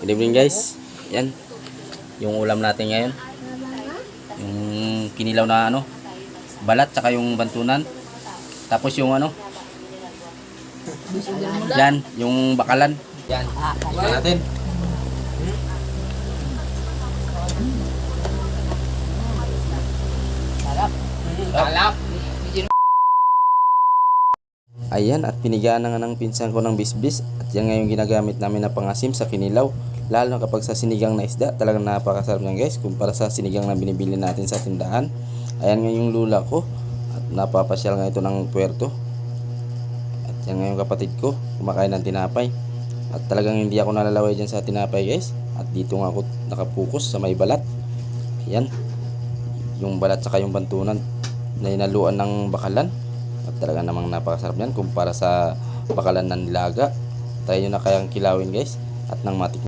Good evening guys. Yan. Yung ulam natin ngayon. Yung kinilaw na ano. Balat tsaka yung bantunan. Tapos yung ano. Yan. Yung bakalan. Yan. Tingnan natin. Alap. Ayan, at pinigaan na nga ng pinsan ko ng bisbis at yan nga yung ginagamit namin na pangasim sa kinilaw. Lalo na kapag sa sinigang na isda, talagang napakasarap yan guys kumpara sa sinigang na binibili natin sa tindahan. Ayan nga yung lula ko at napapasyal nga ito ng puerto. At yan nga yung kapatid ko, kumakain ng tinapay. At talagang hindi ako nalalaway dyan sa tinapay guys. At dito nga ako nakapokus sa may balat. Ayan, yung balat saka yung bantunan na inaluan ng bakalan. At talaga namang napakasarap yan kumpara sa bakalan ng nilaga. Try nyo na kayang kilawin guys at nang matik